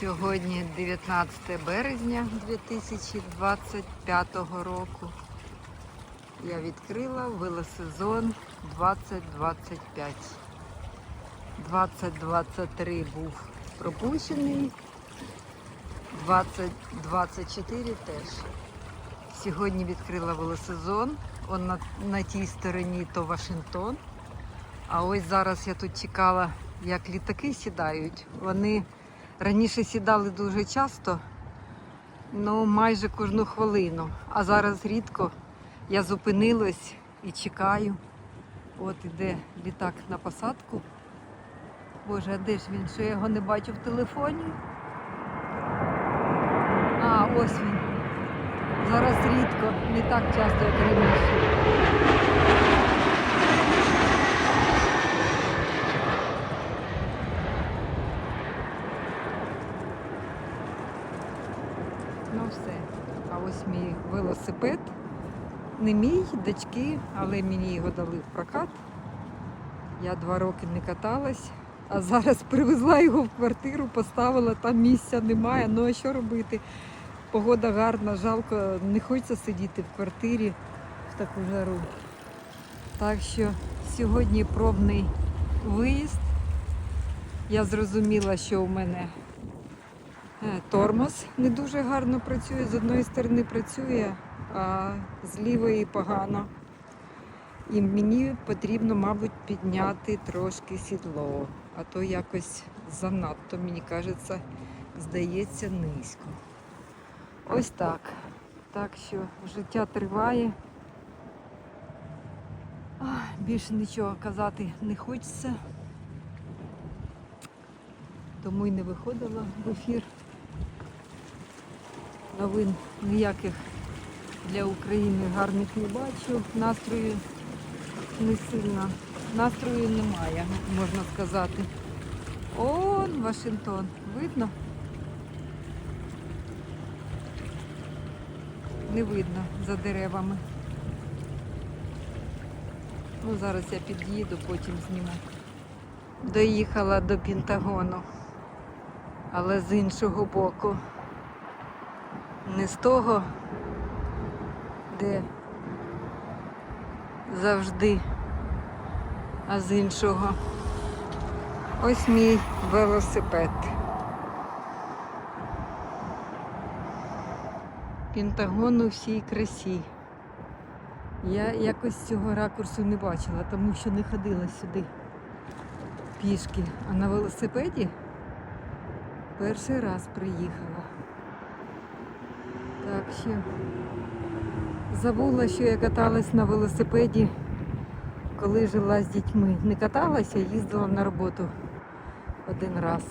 Сьогодні 19 березня 2025 року. Я відкрила велосезон 2025. 2023 був пропущений, 2024 теж. Сьогодні відкрила велосезон. Он на, на тій стороні то Вашингтон. А ось зараз я тут чекала, як літаки сідають. Вони раніше сідали дуже часто, ну майже кожну хвилину. А зараз рідко я зупинилась і чекаю. От іде літак на посадку. Боже, а де ж він? Що я його не бачу в телефоні? А, ось він. Зараз рідко, не так часто, як раніше. Ну все. А ось мій велосипед. Не мій, дочки, але мені його дали в прокат. Я два роки не каталась, а зараз привезла його в квартиру, поставила, там місця немає. Ну а що робити? Погода гарна, жалко, не хочеться сидіти в квартирі в таку жару. Так що сьогодні пробний виїзд. Я зрозуміла, що у мене тормоз не дуже гарно працює. З одної сторони працює, а з лівої погано. І мені потрібно, мабуть, підняти трошки сідло, а то якось занадто, мені кажеться, здається низько. Ось так. Так що життя триває. Більше нічого казати не хочеться. Тому й не виходила в ефір. Новин ніяких для України гарних не бачу. Настрою не сильно. Настрою немає, можна сказати. Он Вашингтон. Видно? Не видно за деревами. Ну, зараз я під'їду, потім зніму. Доїхала до Пентагону, але з іншого боку. Не з того, де завжди, а з іншого. Ось мій велосипед. Пентагон у всій красі. Я якось цього ракурсу не бачила, тому що не ходила сюди пішки. А на велосипеді перший раз приїхала. Так ще забула, що я каталась на велосипеді, коли жила з дітьми. Не каталася, їздила на роботу один раз.